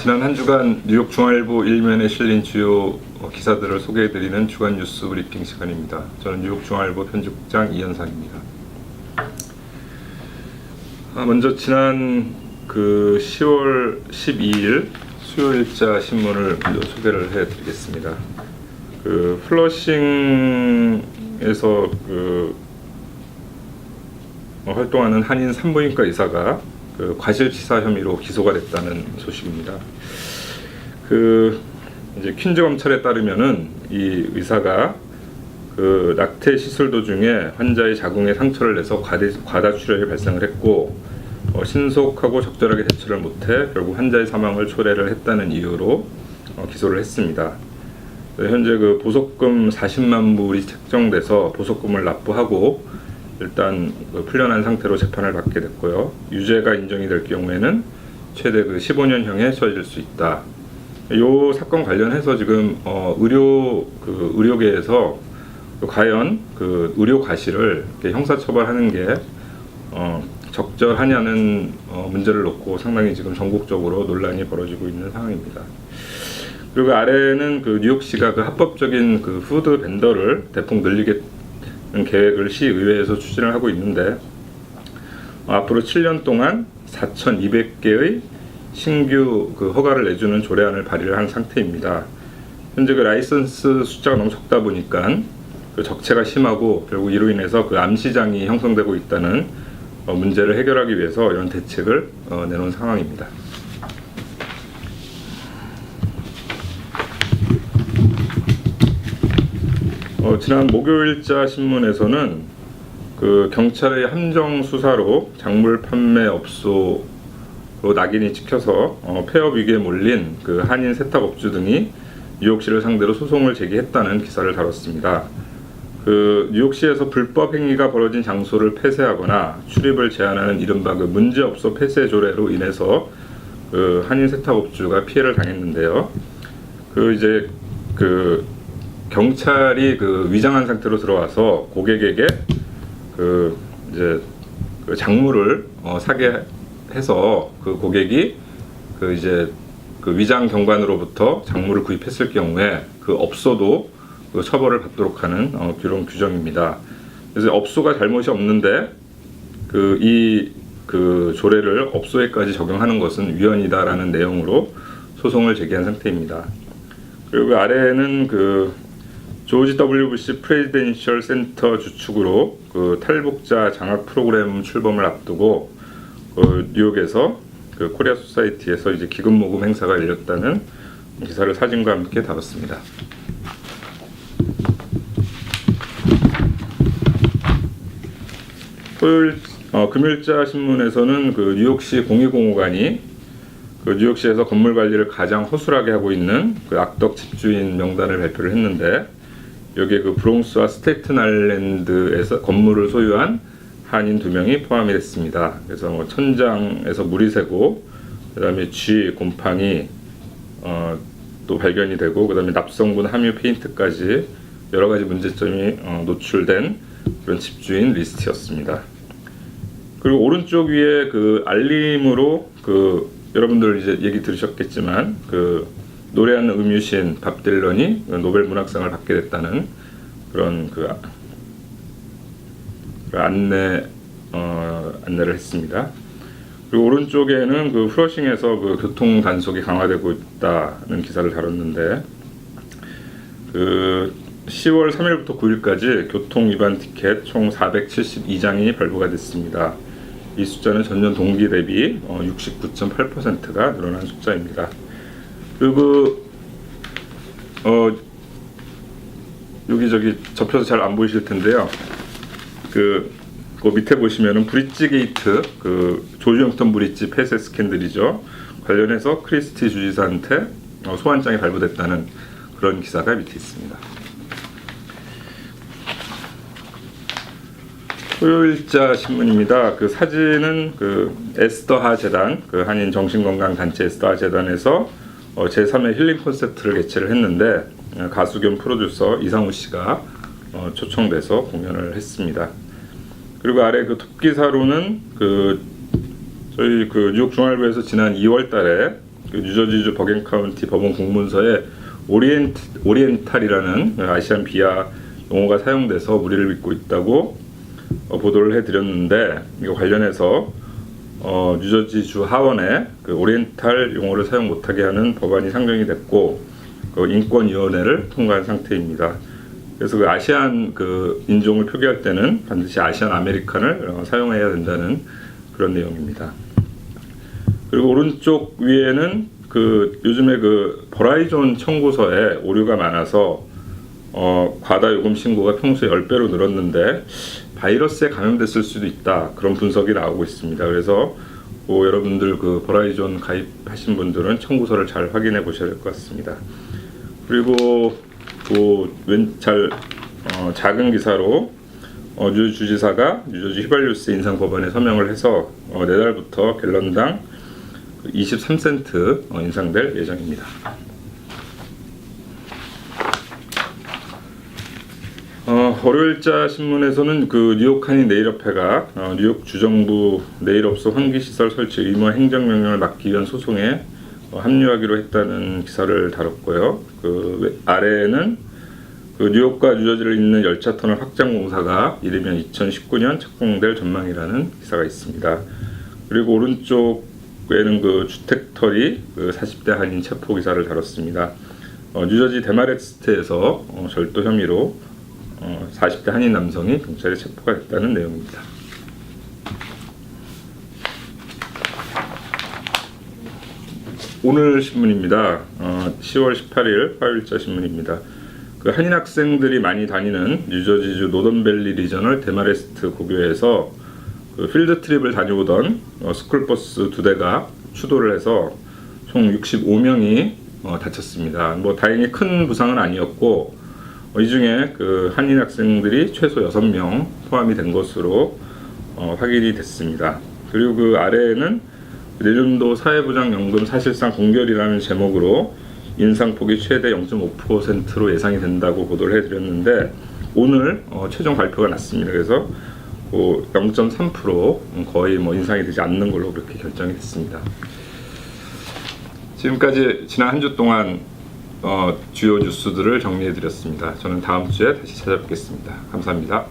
지난 한 주간 뉴욕 중앙일보 일면에 실린 주요 기사들을 소개해드리는 주간 뉴스 브리핑 시간입니다. 저는 뉴욕 중앙일보 편집국장 이현상입니다. 아, 먼저 지난 그 10월 12일 수요일자 신문을 먼저 소개를 해드리겠습니다. 그 플러싱에서 그 어, 활동하는 한인 산부인과 의사가 그 과실치사 혐의로 기소가 됐다는 소식입니다. 그 이제 퀸즈 검찰에 따르면은 이 의사가 그 낙태 시술 도중에 환자의 자궁에 상처를 내서 과대, 과다 출혈이 발생을 했고 어, 신속하고 적절하게 대처를 못해 결국 환자의 사망을 초래를 했다는 이유로 어, 기소를 했습니다. 네, 현재 그 보석금 40만 불이 책정돼서 보석금을 납부하고 일단 그 풀려난 상태로 재판을 받게 됐고요. 유죄가 인정이 될 경우에는 최대 그 15년형에 처해질 수 있다. 이 사건 관련해서 지금 어, 의료 그 의료계에서 그 과연 그 의료 과실을 형사처벌하는 게 어, 적절하냐는 어, 문제를 놓고 상당히 지금 전국적으로 논란이 벌어지고 있는 상황입니다. 그리고 아래는 그 뉴욕시가 그 합법적인 그 푸드 벤더를 대폭 늘리겠다는 계획을 시의회에서 추진을 하고 있는데 어, 앞으로 7년 동안 4,200개의 신규 그 허가를 내주는 조례안을 발의를 한 상태입니다. 현재 그 라이선스 숫자가 너무 적다 보니까 그 적체가 심하고 결국 이로 인해서 그 암시장이 형성되고 있다는 어, 문제를 해결하기 위해서 이런 대책을 어, 내놓은 상황입니다. 어, 지난 목요일자 신문에서는 그 경찰의 함정 수사로 작물 판매 업소로 낙인이 찍혀서 어, 폐업 위기에 몰린 그 한인 세탁 업주 등이 뉴욕시를 상대로 소송을 제기했다는 기사를 다뤘습니다. 그 뉴욕시에서 불법 행위가 벌어진 장소를 폐쇄하거나 출입을 제한하는 이른바 그 문제업소 폐쇄 조례로 인해서 그 한인 세탁업주가 피해를 당했는데요. 그 이제 그 경찰이 그 위장한 상태로 들어와서 고객에게 그 이제 그 작물을 어, 사게 해서 그 고객이 그 이제 그 위장 경관으로부터 작물을 구입했을 경우에 그 업소도 그 처벌을 받도록 하는 어, 그런 규정입니다. 그래서 업소가 잘못이 없는데 그 이 그 조례를 업소에까지 적용하는 것은 위헌이다라는 내용으로 소송을 제기한 상태입니다. 그리고 아래에는 그 조지 W 부시 프레지덴셜 센터 주축으로 그 탈북자 장학 프로그램 출범을 앞두고 그 뉴욕에서 그 코리아 소사이티에서 이제 기금 모금 행사가 열렸다는 기사를 사진과 함께 다뤘습니다. 토요일 어, 금요일자 신문에서는 그 뉴욕시 공익공호관이 그 뉴욕시에서 건물 관리를 가장 허술하게 하고 있는 그 악덕 집주인 명단을 발표를 했는데 여기에 그 브롱스와 스테이튼 아일랜드에서 건물을 소유한 한인 두 명이 포함이 됐습니다. 그래서 뭐 천장에서 물이 새고 그다음에 쥐, 곰팡이 어, 또 발견이 되고 그다음에 납성분 함유 페인트까지 여러 가지 문제점이 어, 노출된 그런 집주인 리스트였습니다. 그리고 오른쪽 위에 그 알림으로 그 여러분들 이제 얘기 들으셨겠지만 그 노래하는 음유신 밥 딜런이 노벨 문학상을 받게 됐다는 그런 그, 아- 그 안내 어, 안내를 했습니다. 그리고 오른쪽에는 그 플러싱에서 그 교통 단속이 강화되고 있다는 기사를 다뤘는데 그 10월 3일부터 9일까지 교통 위반 티켓 총 472장이 발부가 됐습니다. 이 숫자는 전년 동기 대비 어, 69.8%가 늘어난 숫자입니다. 그리고 어 여기 저기 접혀서 잘 안 보이실 텐데요. 그, 그 밑에 보시면은 브릿지 게이트 그 조지 영턴 브릿지 폐쇄 스캔들이죠. 관련해서 크리스티 주지사한테 어, 소환장이 발부됐다는 그런 기사가 밑에 있습니다. 토요일자 신문입니다. 그 사진은 그 에스더하 재단, 그 한인 정신건강 단체 에스더하 재단에서 어, 제3회 힐링 콘서트를 개최를 했는데 어, 가수 겸 프로듀서 이상우 씨가 어, 초청돼서 공연을 했습니다. 그리고 아래 그 톱기사로는 그 저희 그 뉴욕 중앙일보에서 지난 2월달에 그 뉴저지주 버겐 카운티 법원 공문서에 오리엔트, 오리엔탈이라는 아시안 비하 용어가 사용돼서 무리를 빚고 있다고 어, 보도를 해드렸는데 이거 관련해서 어, 뉴저지 주 하원에 그 오리엔탈 용어를 사용 못하게 하는 법안이 상정이 됐고 그 인권위원회를 통과한 상태입니다. 그래서 그 아시안 그 인종을 표기할 때는 반드시 아시안 아메리칸을 어, 사용해야 된다는 그런 내용입니다. 그리고 오른쪽 위에는 그 요즘에 그 버라이존 청구서에 오류가 많아서 어, 과다 요금 신고가 평소에 10배로 늘었는데 바이러스에 감염됐을 수도 있다. 그런 분석이 나오고 있습니다. 그래서 뭐 여러분들 그 버라이존 가입하신 분들은 청구서를 잘 확인해 보셔야 될 것 같습니다. 그리고 그웬잘 어, 작은 기사로 어, 뉴 주지사가 뉴저지 휘발유세 인상 법안에 서명을 해서 어, 내달부터 갤런당 23센트 어, 인상될 예정입니다. 어, 월요일자 신문에서는 그 뉴욕 한인 네일협회가 어, 뉴욕 주정부 네일업소 환기시설 설치 의무 행정명령을 막기 위한 소송에 어, 합류하기로 했다는 기사를 다뤘고요. 그 외- 아래에는 그 뉴욕과 뉴저지를 잇는 열차 터널 확장 공사가 이르면 2019년 착공될 전망이라는 기사가 있습니다. 그리고 오른쪽에는 그 주택털이 그 40대 한인 체포 기사를 다뤘습니다. 어, 뉴저지 데마레스트에서 어, 절도 혐의로 어, 40대 한인 남성이 경찰에 체포가 됐다는 내용입니다. 오늘 신문입니다. 어, 10월 18일 화요일자 신문입니다. 그 한인 학생들이 많이 다니는 뉴저지주 노던밸리 리저널 데마레스트 고교에서 그 필드 트립을 다녀오던 어, 스쿨버스 두 대가 추돌을 해서 총 65명이 어, 다쳤습니다. 뭐 다행히 큰 부상은 아니었고 어, 이 중에 그 한인 학생들이 최소 6명 포함이 된 것으로 어, 확인이 됐습니다. 그리고 그 아래에는 내년도 사회보장연금 사실상 공결이라는 제목으로 인상폭이 최대 0.5%로 예상이 된다고 보도를 해드렸는데 오늘 어, 최종 발표가 났습니다. 그래서 그0.3% 거의 뭐 인상이 되지 않는 걸로 그렇게 결정이 됐습니다. 지금까지 지난 한 주 동안 어, 주요 뉴스들을 정리해 드렸습니다. 저는 다음 주에 다시 찾아뵙겠습니다. 감사합니다.